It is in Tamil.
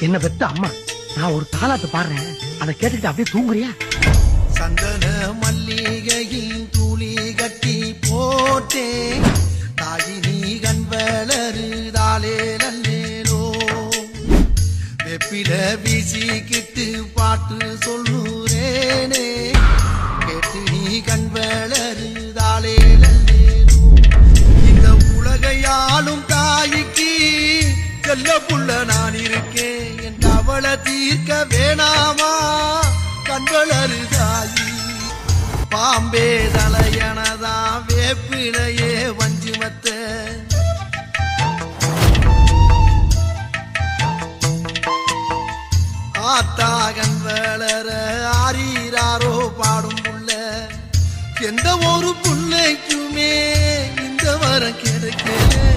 என்ன பெத்த அம்மா? நான் ஒரு தாலாட்டு பாடுறேன். அதை கேட்டுக்கிட்டு அப்படியே தூங்குறியா? சந்தன மல்லிகையின் துளி கட்டி போட்டே தாயினி கண் வளருதாலே நல்லேலோ வெப்பில வீசிக்கிட்டு பாட்டு சொல்லுறேனே. கேட்டு நீ கண் வளருதாலே நல்லேலோ இந்த உலகையாளும் தாய்க்கு செல்ல புள்ள கவலை தீர்க்க வேணாமா? கண்களருதாயி பாம்பே தலையனதா வேப்பிலையே வஞ்சிமத்த ஆத்தாகன் வேளர ஆறீராரோ பாடும் புள்ள. எந்த ஒரு புள்ளைக்குமே இந்த வரம் கிடைக்கல.